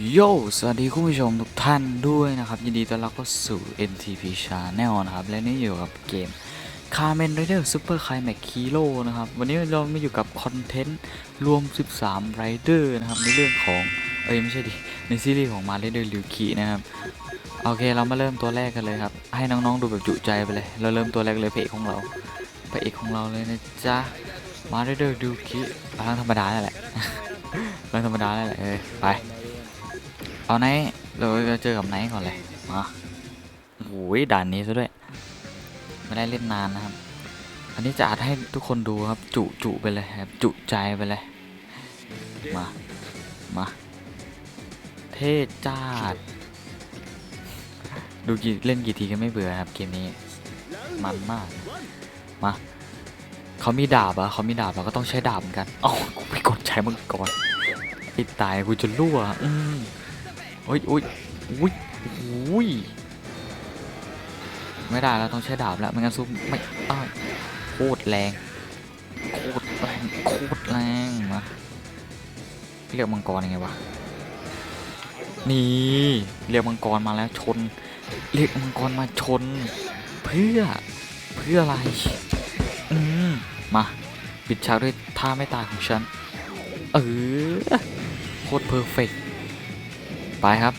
โยสวัสดีคุณผู้ชมทุกท่านด้วยนะครับ ยินดีต้อนรับเข้าสู่ NTP Channel นะครับ และนี่อยู่กับเกม Kamen Rider Super Climax Hero นะครับ วันนี้เรามาอยู่กับคอนเทนต์รวม 13 Rider นะครับ ในเรื่องของ เอ้ย ไม่ใช่ดิ ในซีรีส์ของ m a r i d e r ริวคินะครับ โอเคเรามาเริ่มตัวแรกกันเลยครับ ให้น้องๆดูแบบจุใจไปเลย เราเริ่มตัวแรกเลยพระเอกของเราพระเอกของเราเลยนะจ๊ะ m a r i d e r ริวคิร่างธรรมดาแหละร่างธรรมดาแหละเออไป เอาไนท์เราจะเจอกับไนท์ก่อนเลยมาโอ้โหด่านนี้ซะด้วย ไม่ได้เล่นนานนะครับ อันนี้จะอัดให้ทุกคนดูครับ จุจุไปเลยครับ จุใจไปเลย มา มา เท่จ้าดดูกี่เล่นกี่ทีก็ไม่เบื่อครับเกมนี้ มันมาก มาเขามีดาบอะเขามีดาบเราก็ต้องใช้ดาบเหมือนกันอ้ากูไปกดใช้มังกรไอ้ตายกูจะรั่ว อืม โอ้ยโอ้ยอุ้ยอุ้ยไม่ได้แล้วต้องใช้ดาบแล้วไม่งั้นสู้ไม่ได้โคตรแรงโคตรแรงโคตรแรงมาเรียกมังกรยังไงวะนี่เรียกมังกรมาแล้วชน เรียกมังกรมาชน เพื่อเพื่ออะไรอืมมาปิดฉากด้วยท่าไม่ตายของฉันเออโคตรเพอร์เฟกต์ ไปครับ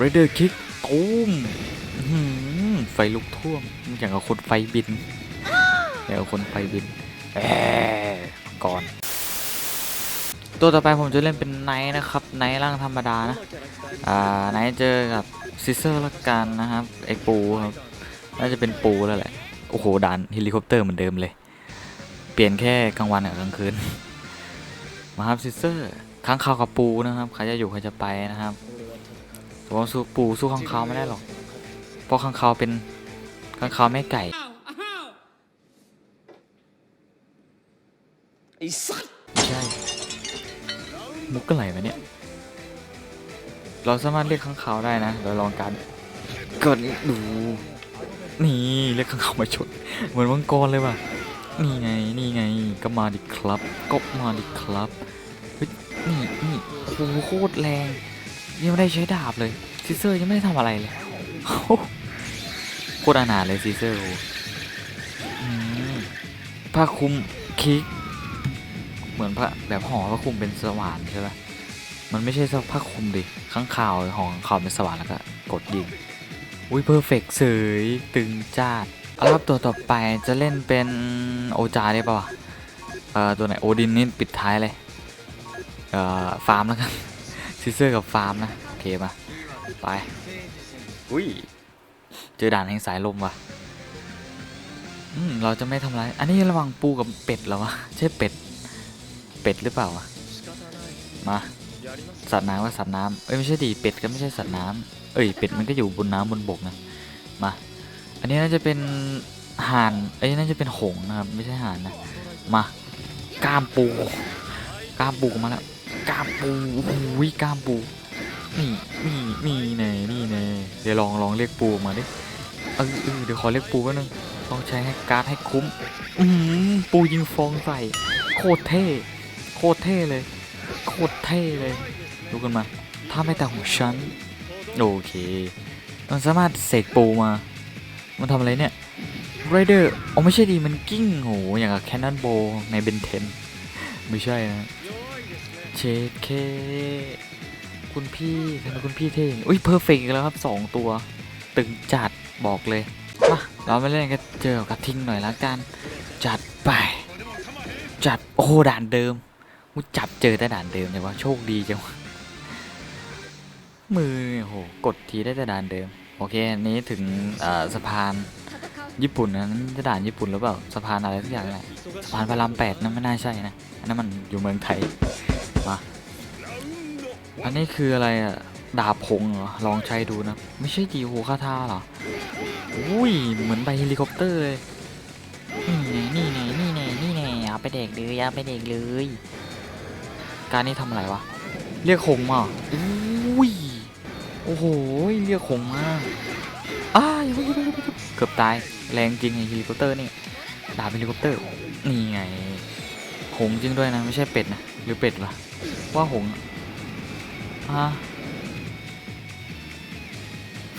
r รเดอร์คิกตูมอื้อหือไฟลุกท่วม อย่างกับคนไฟบินอย่างกับคนไฟบินแอบก่อน ตัวต่อไปผมจะเล่นเป็นไนท์นะครับ ไนท์ร่างธรรมดานะ อ่า ไนท์เจอกับซิเซอร์ละกันนะครับ ไอปูครับ น่าจะเป็นปูแล้วแหละ โอ้โหด่านเฮลิคอปเตอร์เหมือนเดิมเลย เปลี่ยนแค่กลางวันกับกลางคืน มาครับซิเซอร์ ค้างคาวกับปูนะครับใครจะอยู่ใครจะไปนะครับแต่ว่าสู้ปูสู้ค้างคาวไม่ได้หรอก เพราะค้างคาวเป็นค้างคาวแม่ไก่ไอ้สัตว์ไม่ใช่มุกอะไรวะเนี่ย เราสามารถเรียกค้างคาวได้นะเราลองกันกดดู นี่เรียกค้างคาวมาชนเหมือนมังกรเลยว่ะนี่ไงนี่ไงก็มาดิครับก็มาดิครับเฮ้ย นี่นี่โอ้โหโคตรแรง ยังไม่ได้ใช้ดาบเลยซีเซอร์ยังไม่ได้ทำอะไรเลยโคตรอนาถเลยซีเซอร์โอ้โหอืมผ้าคลุมคิก เหมือนพระแบบห่อผ้าคลุมเป็นสว่านใช่ไหมมันไม่ใช่ผ้าคลุมดิข้างข่าวห่อข้างข่าวเป็นสว่านแล้วก็กดยิงอุ้ยเพอร์เฟกเสยตึงจ้าดเอาครับตัวต่อไปจะเล่นเป็นโอจาได้ป่าวะเอ่อตัวไหนโอดินนี่ปิดท้ายเลย ฟาร์มแล้วกันซิเซอร์กับฟาร์มนะโอเคมาไปอุ้ยเจอด่านแห่งสายลมว่ะอืมเราจะไม่ทำร้ายอันนี้ระหวังปูกับเป็ดแล้ววะใช่เป็ด เป็ดหรือเปล่าวะมาสัตว์น้ำว่าสัตว์น้ำเอ้ยไม่ใช่ดิเป็ดก็ไม่ใช่สัตว์น้ำเอ้ยเป็ดมันก็อยู่บนน้ำบนบกนะมาอันนี้น่าจะเป็นห่านเอ้ยน่าจะเป็นหงส์นะครับไม่ใช่ห่านนะมากล้ามปูกล้ามปูมาแล้ว กล้ามปูโอ้โหกล้ามปูนี่นี่นี่แน่นี่แน่เดี๋ยวลองลองเรียกปูออกมาดิเออเออเดี๋ยวขอเรียกปูแป๊บนึงต้องใช้ให้การ์ดให้คุ้มอืมปูยิงฟองใส่โคตรเท่โคตรเท่เลยโคตรเท่เลยดูกันมาถ้าไม่แต่ของฉันโอเคมันสามารถเสกปูมา มันทำอะไรเนี่ยไรเดอร์อ๋อไม่ใช่ดีมันกิ้งโหอย่างกับแคนนอนโบในเบนเทนไม่ใช่นะ เชดเค คุณพี่ทำไมคุณพี่เท่อย่างอุ้ยเพอร์เฟกแล้วครับสองตัว ตึงจัดบอกเลยมาเรามาเล่นกันเจอกับกระทิ้งหน่อยละกัน จัดไป จัดโอ้ด่านเดิมกูจับเจอแต่ด่านเดิมเลยวะโชคดีจังมือโหกดทีได้แต่ด่านเดิม โอเคอันนี้ถึงสะพานญี่ปุ่นนะนั่นจะด่านญี่ปุ่นหรือเปล่าสะพานอะไรสักอย่างแหละสะพานพระรามแปดนั่นไม่น่าใช่นะอันนั้นมันอยู่เมืองไทย อันนี้คืออะไรอะดาบพงเหรอ ลองใช้ดูนะ ไม่ใช่จีโฮคาทาเหรอ อุ้ย เหมือนใบเฮลิคอปเตอร์เลย นี่ไงนี่ไงนี่ไงนี่ไงเอาไปเด็กเลยเอาไปเด็กเลย การนี้ทำอะไรวะ เรียกหงมาอุ้ย โอ้โห เรียกหงมาอ้ายเพิ่งเกือบตาย แรงจริงไอ้เฮลิคอปเตอร์นี่ ดาบเฮลิคอปเตอร์ นี่ไง หงจริงด้วยนะ ไม่ใช่เป็ดนะ หรือเป็ดวะว่าหง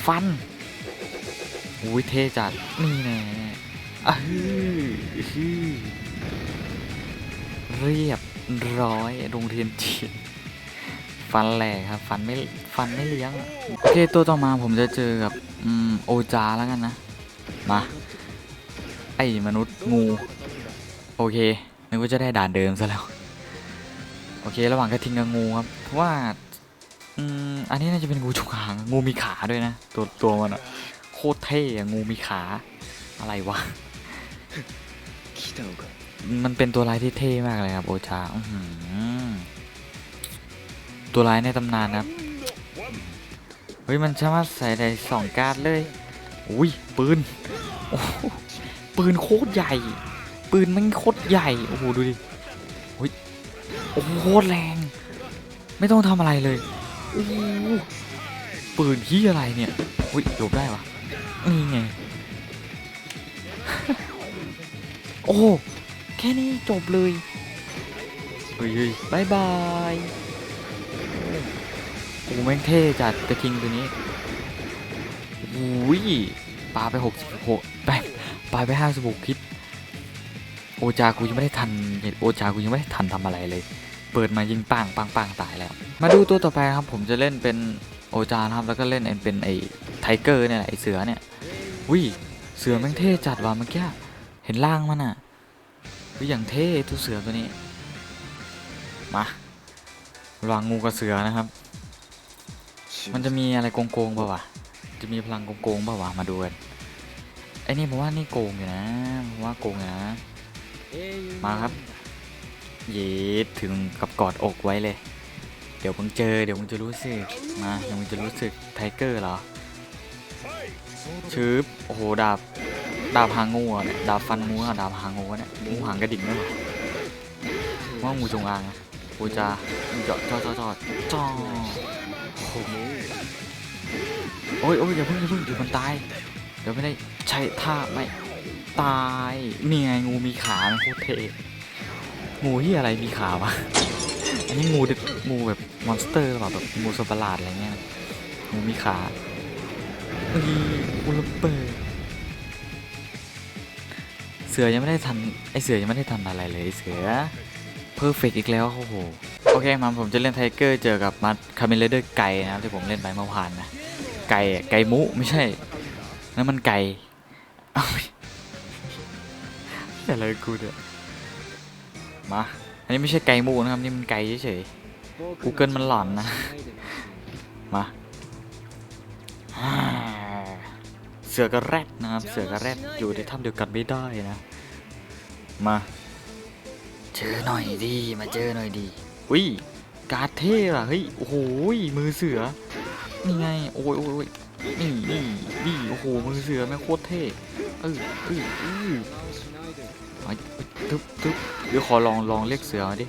ฟันอุ้ยเท่จัด นี่แน่อะฮือฮือเรียบร้อยโรงเรียนจีนฟันแหลกครับ ฟันไม่ ฟันไม่เลี้ยง โอเค ตัวต่อมาผมจะเจอกับอืมโอจาแล้วกันนะ มา ไอ้มนุษย์งู โอเคนึกว่าจะได้ด่านเดิมซะแล้ว โอเค ระหว่างกระทิงกับงูครับ เพราะว่า อืมอันนี้น่าจะเป็นงูจุกหางงูมีขาด้วยนะ ตัวตัวมันอะโคตรเท่อะงูมีขา อะไรวะ มันเป็นตัวลายที่เท่มากเลยครับโอชาตัวลายในตำนานครับ เฮ้ย มันสามารถใส่ได้สองการ์ดเลย อุ้ย ปืนปืนโคตรใหญ่ ปืนมันโคตรใหญ่ โอ้โห ดูดิ โอ้โหโคตรแรง ไม่ต้องทำอะไรเลย อ้โหปืนที่อะไรเนี่ยอุ้ยหลบได้วะนี่ไง โอ้โหแค่นี้จบเลยเฮ้ยเฮ้ยบายบายโอ้โหแม่งเท่จัดกระทิงตัวนี้อุ้ยปาไปหกสิบหกไปปาไปห้าสิบหกคิดโอจากูยังไม่ได้ทัน โอจากูยังไม่ได้ทันทำอะไรเลย เปิดมายิงปังปังปังตายแล้ว มาดูตัวต่อไปครับผมจะเล่นเป็นโอจานครับแล้วก็เล่นเป็นไอ้ไทเกอร์เนี่ยแหละไอ้เสือเนี่ยวิเสือแม่งเท่จัดว่ะเมื่อกี้เห็นล่างมันอะวิอย่างเท่ตัวเสือตัวนี้มาระวางงูกับเสือนะครับ มันจะมีอะไรโกงๆเปล่าวะจะมีพลังโกงๆเปล่าวะมาดูกันไอ้นี่ผมว่านี่โกงอยู่นะผมว่าโกงอยู่นะมาครับเย็ดถึงกับกอดอกไว้เลย เดี๋ยวมึงเจอเดี๋ยวมึงจะรู้สึกมาเดี๋ยวมึงจะรู้สึกไทเกอร์เหรอชืบโอ้โหดาบดาบหางงูอะเนี่ยดาบฟันงูอะดาบหางงูอะเนี่ยงูหางกระดิ่งด้วยวะว่างูจงอางอะกูจะเจาะจาะเจาะเจาะเจาะโอ้โหโอ้ยโอ้ยอย่าเพิ่งอย่าเพิ่งเดี๋ยวมันตายเดี๋ยวไม่ได้ใช้ท่าไม่ตายนี่ไงงูมีขาโคตรเท่งูที่อะไรมีขาวะอันนี้งูเด็กงูแบบ มอนสเตอร์หรือเปล่าแบบงูสประหลาดอะไรเงี้ยนะงูมีขาเฮ้ยงูระเบิดเสือยังไม่ได้ทันไอเสือยังไม่ได้ทันอะไรเลยไอเสือเพอร์เฟกอีกแล้วโอ้โหโอเคมาผมจะเล่นไทเกอร์เจอกับมัดคาเมเลเดอร์ไก่นะครับที่ผมเล่นไปเมื่อวานนะไก่ไก่มุไม่ใช่นั่นมันไก่เอะไรกูเนี่ยมาอันนี้ไม่ใช่ไก่มูนะครับนี่มันไก่เฉยๆ Google มันหลอนนะ มาอ่าเสือกับแรดนะครับ เสือกับแรดอยู่ในถ้ำเดียวกันไม่ได้นะ มา เจอหน่อยดี มาเจอหน่อยดีอุ้ย การ์ดเท่อะเฮ้ย โอ้โหยมือเสือ นี่ไงโอ้ยโอ้ยโอ้ยนี่นี่นี่โอ้โห มือเสือแม่งโคตรเท่เออเออเออไอ้ตึ๊บตึ๊บเดี๋ยวขอลองลองเรียกเสือมาดิ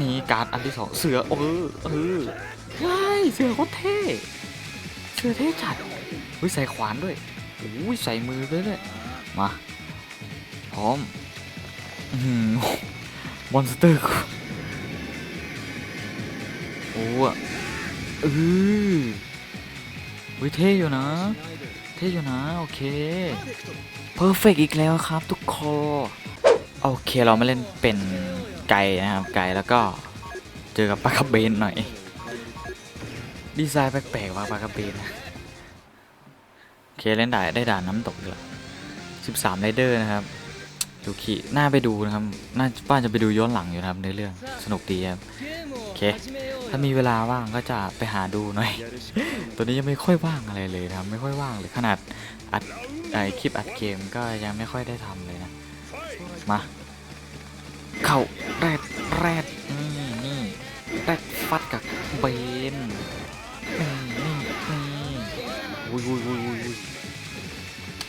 นี่การ์ดอันที่สองเสือเออเออใช่เสือโคตรเท่เสือเท่จัดอุ้ยใส่ขวานด้วยอุ้ยใส่มือด้วยด้วยมาพร้อมอืมมอนสเตอร์โอ้อะเอออุ้ยเท่อยู่นะ เท่อยู่นะ โอเคเพอร์เฟกอีกแล้วครับทุกคนโอเคเรามาเล่นเป็น ไก่นะครับไก่แล้วก็เจอกับปลากระเบนหน่อย ดีไซน์แปลกๆว่าปลากระเบนโอเคเล่นได้ได้ด่านน้ำตกเลย13ไรเดอร์นะครับดูขีน่าไปดูนะครับ น่าป้าจะไปดูย้อนหลังอยู่นะครับในเรื่องสนุกดีครับโอเค ถ้ามีเวลาว่างก็จะไปหาดูหน่อย ตัวนี้ยังไม่ค่อยว่างอะไรเลยนะครับ ไม่ค่อยว่างเลยขนาดอัดไอคลิปอัดเกมก็ยังไม่ค่อยได้ทำเลยนะ มา เข้าแรดแรดนี่นี่แรดฟัดกับเบนนี่นี่นี่อุ้ยอุ้ยอุ้ยอุ้ย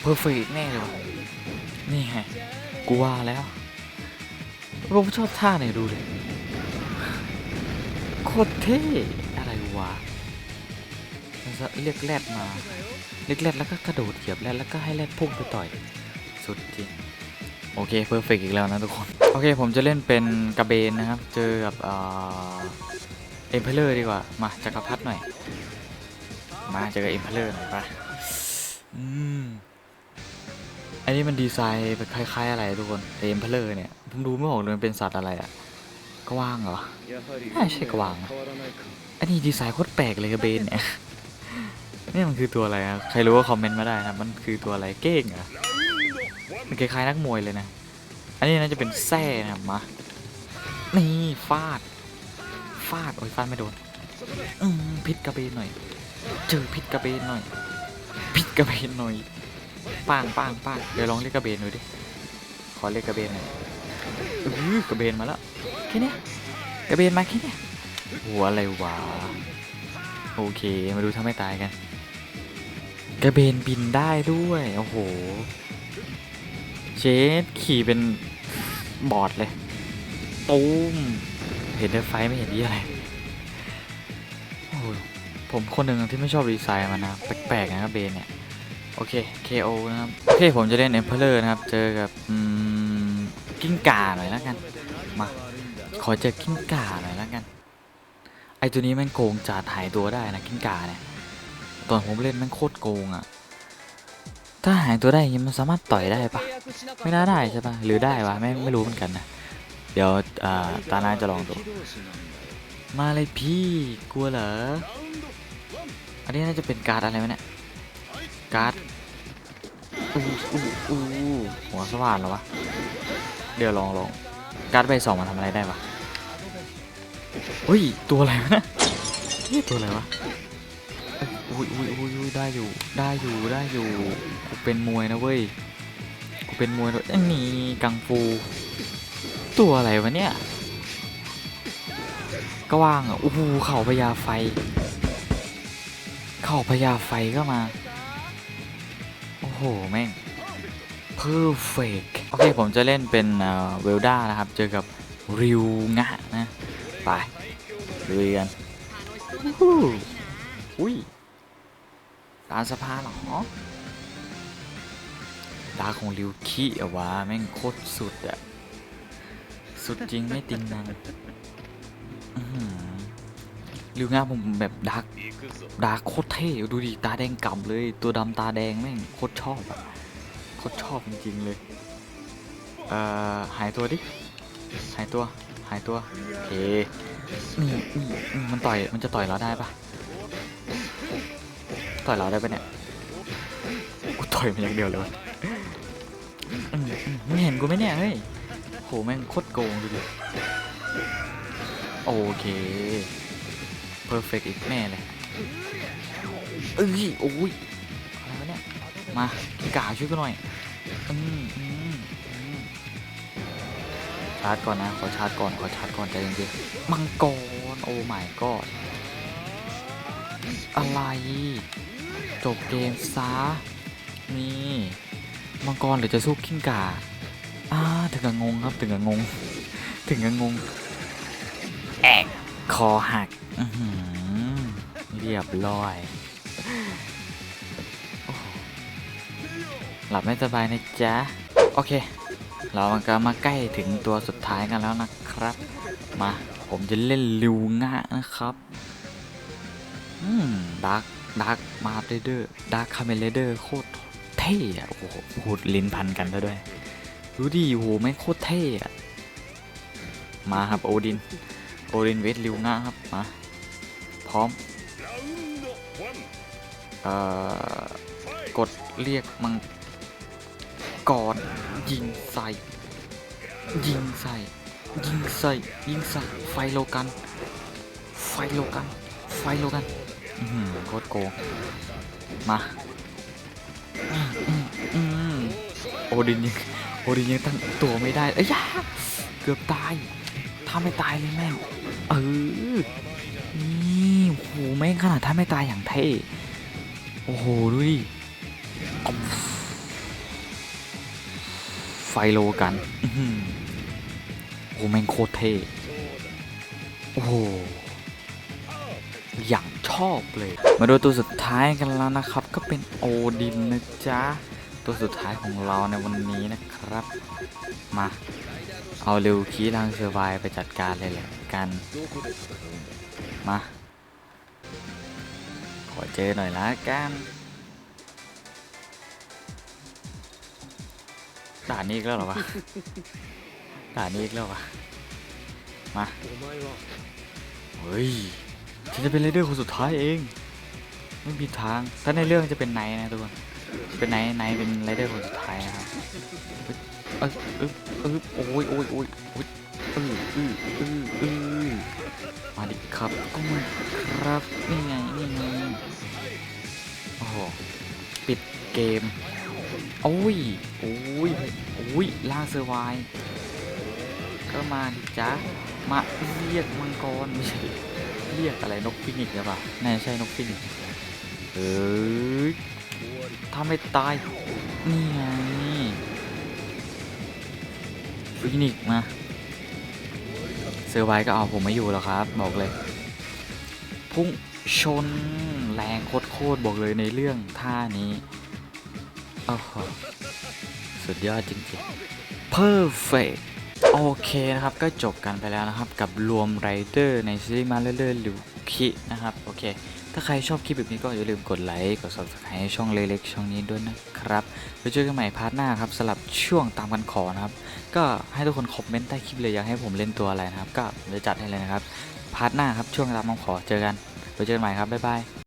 เพอร์เฟกแน่เลยวะนี่ไงกูว่าแล้วผมชอบท่าไหนดูเลยโคตรเท่อะไรวะจะเรียกแรดมา เรียกแรดแล้วก็กระโดดเหยียบแรดแล้วก็ให้แรดพุ่งไปต่อย สุดจริง โอเคเพอร์เฟกอีกแล้วนะทุกคน โอเคผมจะเล่นเป็นกระเบนนะครับ เจอกับเอ็มเพลเลอร์ดีกว่า มาจักรพรรดิหน่อย มาเจอกับเอ็มเพลเลอร์หน่อยปะอืมอันนี้มันดีไซน์เป็คล้าย ๆ อะไรทุกคนเอ็มเพลเลอร์เนี่ย ผมดูไม่ออกเลยมันเป็นสัตว์อะไรอะกวางเหรอไม่ใช่กวางอันนี้ดีไซน์โคตรแปลกเลยกระเบนเนี่ยนี่มันคือตัวอะไรครับใครรู้ก็คอมเมนต์มาได้นะมันคือตัวอะไรเก้งอะ มันคล้ายๆนักมวยเลยนะ อันนี้น่าจะเป็นแส้นะครับมา นี่ฟาด ฟาด โอ้ยฟาดไม่โดน อืมพิษกระเบนหน่อย เจอพิษกระเบนหน่อย พิษกระเบนหน่อยป้างป้างป้างเดี๋ยวลองเรียกกระเบนหน่อยดิ ขอเรียกกระเบนหน่อยอือกระเบนมาแล้วแค่เนี้ยกระเบนมาแค่เนี้ยหัวอะไรวะ โอเค มาดูถ้าไม่ตายกัน กระเบนบินได้ด้วย โอ้โห เชดขี่เป็นบอดเลยตูมเห็นเดอไฟไม่เห็นที่อะไรผมคนหนึ่งที่ไม่ชอบดีไซน์มันนะแปลกๆนะกระเบนเนี่ย โอเค KO นะครับ โอเค ผมจะเล่น Emperor นะครับ เจอกับกิ้งก่าหน่อยแล้วกัน มา ขอเจอกิ้งก่าหน่อยแล้วกัน ไอตัวนี้แม่งโกงจัดหายตัวได้นะกิ้งก่าเนี่ย ตอนผมเล่นแม่งโคตรโกงอะ่ะถ้าหายตัวได้ยังมันสามารถต่อยได้ปะ ไม่น่าได้ใช่ปะหรือได้วะไม่ไม่รู้เหมือนกันนะ เดี๋ยวตาหน้าจะลองดู มาเลยพี่กลัวเหรอ อันนี้น่าจะเป็นการ์ดอะไรไหมเนี่ย การ์ดอู้หัวสว่านหรอวะ เดี๋ยวลองลองการ์ดใบสองมาทำอะไรได้ปะเฮ้ยตัวอะไรนะนี่ตัวอะไรวะอุ้ยอุ้ยอุ้ยได้อยู่ ได้อยู่ ได้อยู่ เป็นมวยนะเว้ย เป็นมวยด้วยอันนี้กังฟู ตัวอะไรวะเนี่ย ก็ว่างอะโอ้โหเข่าพญาไฟ เข่าพญาไฟก็มา โอ้โห แม่ง perfect โอเค ผมจะเล่นเป็นเวลด้านะครับ เจอกับริวงะนะ ไปลุยกันวู้ฮู้อุ้ยตามสภาเหรอ ดาของริวคิอะวะแม่งโคตรสุดอะสุดจริงไม่ติงนังริวงาผมแบบดักดักโคตรเท่ดูดิตาแดงก่ำเลย ตัวดำตาแดงแม่งโคตรชอบอะโคตรชอบจริงๆเลยเอ่อหายตัวดิหายตัวหายตัวโอเคนี่มันต่อยมันจะต่อยเราได้ปะต่อยเราได้ปะเนี่ยกูต่อยมันอย่างเดียวเลย มึงเห็นกูไหมเนี่ยเฮ้ยโหแม่งโคตรโกงดูดิโอเคเพอร์เฟกอีกแน่เลยเอ้ยโอ้ยอะไรวะเนี่ยมาพี่กาช่วยกันหน่อยอืมอืมชาร์จก่อนนะขอชาร์จก่อนขอชาร์จก่อนใจเย็นๆมังกรโอ้ my god อะไร จบเกมซะนี่มังกรหรือจะสู้กิ้งก่า อ่าถึงกับงงครับถึงกับงง ถึงกับงงแอกคอหักเรียบร้อย หลับไม่สบายนะจ๊ะ โอเค เราก็มาใกล้ถึงตัวสุดท้ายกันแล้วนะครับ มา ผมจะเล่นลิวงะนะครับอืมดักดักมาเรเดอร์ดักคาเมเลเดอร์โคตรเท่อะโอ้โหพูดลิ้นพันกันซะด้วย ดูดิโหแม่งโคตรเท่อะมาครับโอดิน โอดินเวทลิวงะครับ มา พร้อม เอ่อ กดเรียกมังกรยิงใส่ ยิงใส่ ยิงใส่ ยิงใส่ ไฟโลกัน ไฟโลกัน ไฟโลกันอือหือโคตรโกงมาอืมอืมโอดินยัง โอดินยังตั้งตัวไม่ได้เอ้ยยาเกือบตาย ถ้าไม่ตายเลยแม่งเออนี่โอ้โหแม่งขนาดถ้าไม่ตายอย่างเท่โอ้โหดูดิไฟโลกันโอ้โหแม่งโคตรเท่โอ้โหอย่างชอบเลย มาดูตัวสุดท้ายกันแล้วนะครับ ก็เป็นโอดินนะจ๊ะ ตัวสุดท้ายของเราในวันนี้นะครับ มา เอาเรวคีรังเซอร์ไวไปจัดการเลยแหละกัน มา ขอเจอหน่อยละกันด่านนี้อีกแล้วหรอวะด่านนี้อีกแล้ววะมาเฮ้ยฉันจะเป็นเลเดอร์คนสุดท้ายเอง ไม่มีทาง ถ้าในเรื่องจะเป็นไนนะทุกคน เป็นไนท์ไนท์เป็นไรเดอร์คนสุดท้ายนะครับเอ้ยเอ้ยเออโอ้ยโอ้ยโอ้ยโอ้ยเออเออเออเออมาดิครับก็มาครับนี่ไงนี่ไงโอ้โหปิดเกมโอ้ยโอ้ยโอ้ยล่างเซอร์ไวน์ก็มาดิจ้ามาเรียกมังกรไม่ใช่เรียกอะไรนกฟินิกหรือเปล่าน่ใช่นกฟินิกเอ้ย ถ้าไม่ตาย นี่ไงฟินิกมาเซอร์ไวก็เอาผมไม่อยู่แล้วครับ บอกเลย พุ่งชนแรงโคตรๆบอกเลยในเรื่องท่านี้โอ้โหสุดยอดจริงๆ perfect โอเคนะครับ ก็จบกันไปแล้วนะครับ กับรวมไรเดอร์ในซีรีส์มาเรื่อยๆลิวคินะครับ โอเค ถ้าใครชอบคลิปแบบนี้ก็อย่าลืมกดไลค์ กด subscribe ให้ช่องเล็กๆช่องนี้ด้วยนะครับไปเจอกันใหม่พาร์ทหน้าครับสลับช่วงตามกันขอนะครับ ก็ให้ทุกคนคอมเมนต์ใต้คลิปเลยอยากให้ผมเล่นตัวอะไรนะครับ ก็จะจัดให้เลยนะครับพาร์ทหน้าครับช่วงตามกันขอเจอกันไปเจอกันใหม่ครับบ๊ายบาย